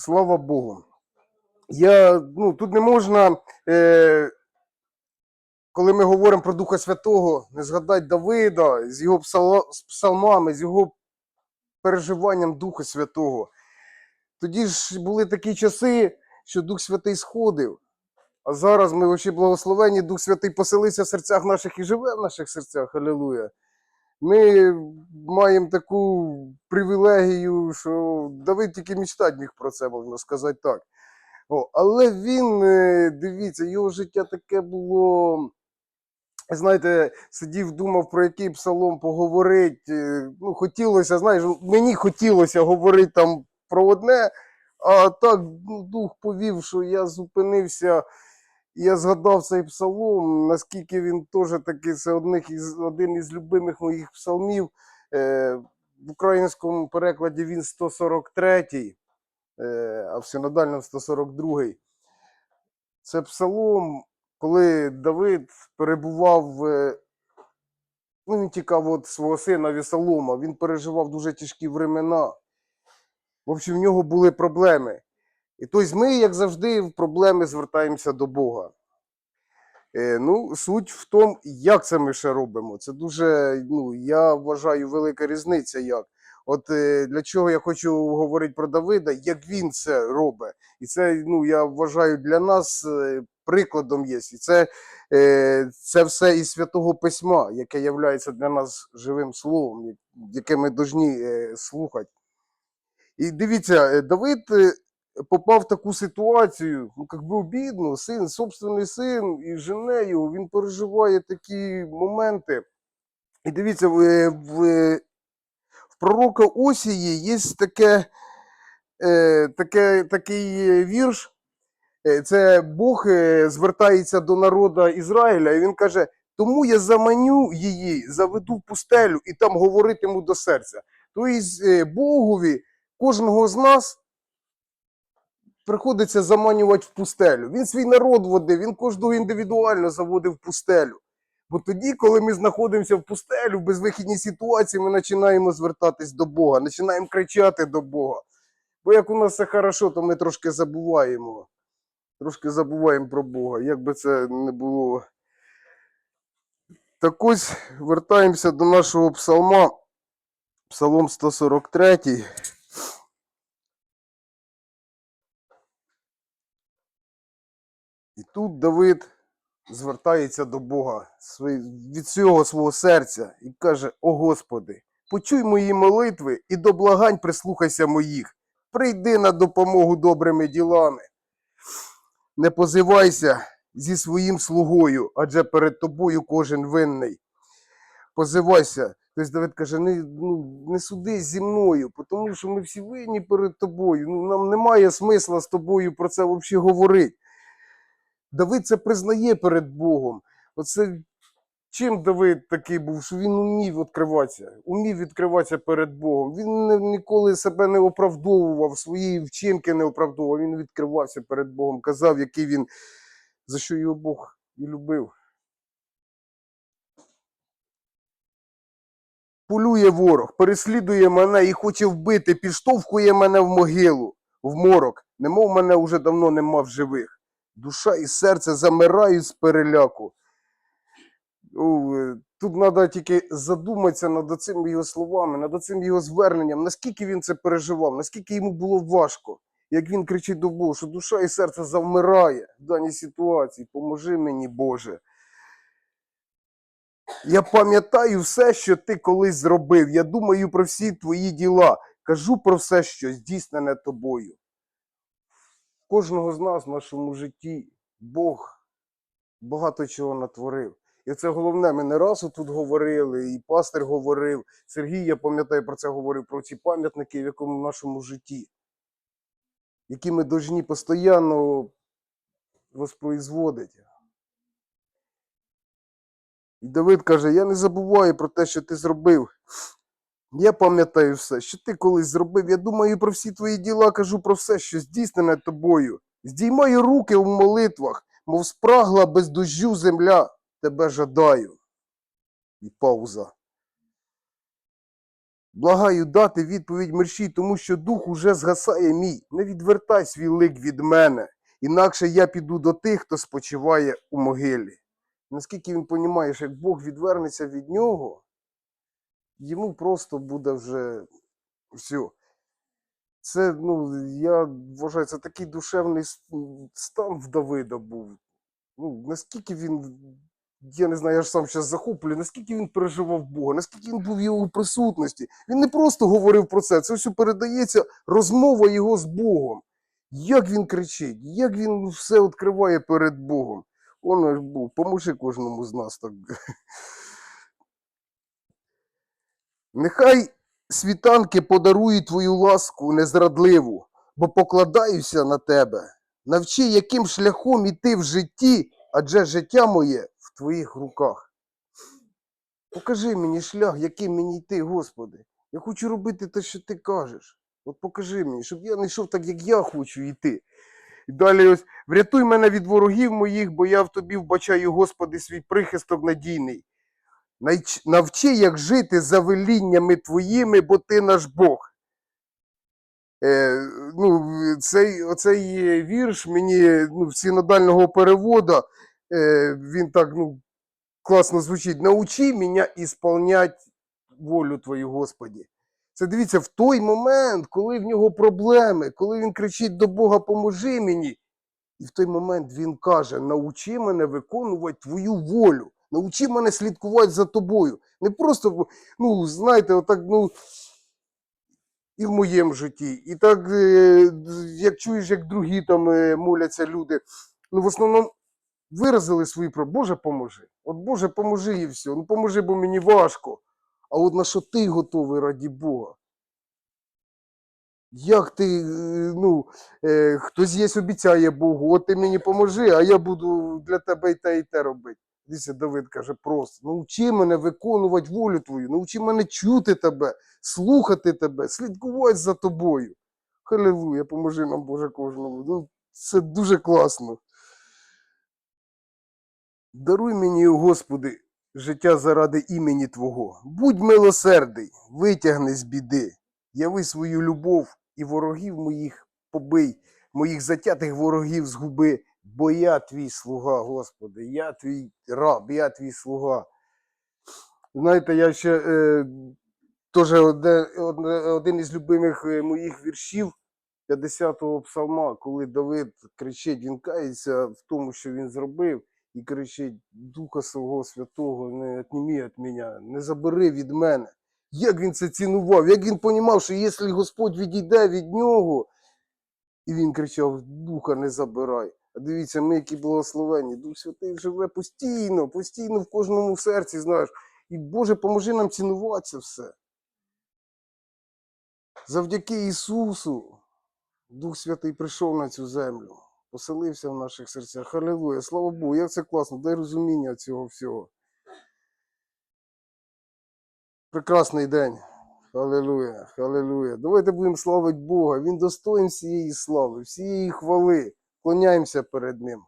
Слава Богу. Я, ну, тут не можна, е, коли ми говоримо про Духа Святого, не згадати Давида з його псалмами, з його переживанням Духа Святого. Тоді ж були такі часи, що Дух Святий сходив. А зараз ми очі благословені, Дух Святий поселився в серцях наших і живе в наших серцях. Алілуя. Ми маємо таку привілегію, що Давид тільки мечтати міг про це, можна сказати так. О, але він, е, дивіться, його життя таке було. Знаєте, сидів, думав, про який псалом поговорити. е, Ну, хотілося, знаєш, мені хотілося говорити там про одне, а так ну, дух повів, що я зупинився. Я згадав цей псалом, наскільки він теж таки це одних із, один із любимих моїх псалмів. Е, в українському перекладі він 143, е, а в синодальному 142. Це псалом, коли Давид перебував, е, ну він тікав від свого сина Вісалома, він переживав дуже тяжкі времена. В общем, в нього були проблеми. І тобто ми, як завжди, в проблеми звертаємося до Бога. Е, ну, суть в тому, як це ми ще робимо. Це дуже, ну, я вважаю, велика різниця. як. От е, для чого я хочу говорити про Давида, як він це робить. І це, ну, я вважаю, для нас е, прикладом є. І це, це все із святого письма, яке є для нас живим словом, яке ми повинні слухати. І дивіться, Давид попав в таку ситуацію, ну, як би обідно, син, собственний син і жене його, він переживає такі моменти. І дивіться, в, в, в пророка Осії є таке, е, таке, такий е, вірш. Е, Це Бог е, звертається до народу Ізраїля, і він каже: Тому я заманю її, заведу в пустелю і там говоритиму до серця. Тобто е, Богові кожного з нас приходиться заманювати в пустелю. Він свій народ водив, він кожного індивідуально заводив в пустелю. Бо тоді, коли ми знаходимося в пустелю, в безвихідній ситуації, ми починаємо звертатись до Бога, починаємо кричати до Бога. Бо як у нас все хорошо, то ми трошки забуваємо. Трошки забуваємо про Бога, як би це не було. Так ось вертаємося до нашого псалма, Псалом 143. І тут Давид звертається до Бога від всього свого серця і каже: О Господи, почуй мої молитви і до благань прислухайся моїх. Прийди на допомогу добрими ділами. Не позивайся зі своїм слугою, адже перед тобою кожен винний. Позивайся. Тобто Давид каже, не, ну, не суди зі мною, тому що ми всі винні перед тобою. Ну, нам немає смисла з тобою про це взагалі говорити. Давид це признає перед Богом. Оце чим Давид такий був, що він умів відкриватися, умів відкриватися перед Богом. Він ніколи себе не оправдовував, свої вчинки не оправдовував. Він відкривався перед Богом, казав, який він, за що його Бог і любив. Полює ворог, переслідує мене і хоче вбити, підштовхує мене в могилу, в морок, немов мене уже давно нема в живих. Душа і серце замирають з переляку. Е, Тут треба тільки задуматися над цими його словами, над цим його зверненням, наскільки він це переживав, наскільки йому було важко, як він кричить до Бога, що душа і серце завмирає в даній ситуації. Поможи мені, Боже. Я пам'ятаю все, що ти колись зробив. Я думаю про всі твої діла. Кажу про все, що здійснене тобою. Кожного з нас в нашому житті Бог багато чого натворив. І це головне, ми не раз тут говорили, і пастир говорив, Сергій, я пам'ятаю, про це говорив, про ці пам'ятники в якому в нашому житті, які ми повинні постійно воспроизводити. І Давид каже: Я не забуваю про те, що ти зробив. Я пам'ятаю все, що ти колись зробив. Я думаю про всі твої діла, кажу про все, що здійснене тобою. Здіймаю руки в молитвах, мов спрагла без дождю земля, тебе жадаю. І пауза. Благаю дати відповідь мерщій, тому що дух уже згасає мій. Не відвертай свій лик від мене, інакше я піду до тих, хто спочиває у могилі. Наскільки він що як Бог відвернеться від нього, йому просто буде вже все. Це, ну, я вважаю, це такий душевний стан в Давида був. Ну, наскільки він, я не знаю, я ж сам зараз захоплюю, наскільки він переживав Бога, наскільки він був в його присутності. Він не просто говорив про це, це все передається розмова його з Богом. Як він кричить, як він все відкриває перед Богом. Он ж був, поможи кожному з нас так. Нехай світанки подарують твою ласку незрадливу, бо покладаюся на тебе. Навчи, яким шляхом іти в житті, адже життя моє в твоїх руках. Покажи мені шлях, яким мені йти, Господи. Я хочу робити те, що ти кажеш. От покажи мені, щоб я не йшов так, як я хочу йти. І далі ось врятуй мене від ворогів моїх, бо я в тобі вбачаю, Господи, свій прихисток надійний. Навчи, як жити за веліннями твоїми, бо ти наш Бог. Е, ну, цей, оцей вірш мені ну, синодального перевода, е, він так ну, класно звучить. Научи мене ісполнять волю Твою, Господі. Це дивіться, в той момент, коли в нього проблеми, коли він кричить до Бога, поможи мені. І в той момент він каже: научи мене виконувати твою волю, научи мене слідкувати за тобою. Не просто, ну, знаєте, отак, ну, і в моєму житті. І так, е, як чуєш, як другі там е, моляться люди, ну, в основному виразили свої про Боже, поможи. От Боже, поможи і все. Ну поможи, бо мені важко. А от на що ти готовий раді Бога? Як ти, е, ну, хтось є обіцяє Богу, от ти мені поможи, а я буду для тебе і те, і те робити. Дивіться, Давид каже просто: научи мене виконувати волю твою, научи мене чути тебе, слухати тебе, слідкувати за тобою. Халилуя, поможи нам, Боже, кожному. Ну, це дуже класно. Даруй мені, Господи, життя заради імені Твого. Будь милосердий, витягни з біди, яви свою любов і ворогів моїх побий, моїх затятих ворогів згуби, бо я твій слуга, Господи, я твій раб, я твій слуга. Знаєте, я ще е, теж один із любимих е, моїх віршів 50-го псалма, коли Давид кричить, він кається в тому, що він зробив, і кричить: Духа свого Святого, не отнімі від мене, не забери від мене. Як він це цінував, як він понімав, що якщо Господь відійде від нього, і він кричав: Духа не забирай. Дивіться, ми які благословені. Дух Святий живе постійно, постійно в кожному серці, знаєш. І Боже, поможи нам цінувати це все. Завдяки Ісусу Дух Святий прийшов на цю землю, поселився в наших серцях. Халилуя, слава Богу, як це класно, дай розуміння цього всього. Прекрасний день. Халилуя, халилуя. Давайте будемо славити Бога. Він достоїн всієї слави, всієї хвали. Клоняємося перед Ним.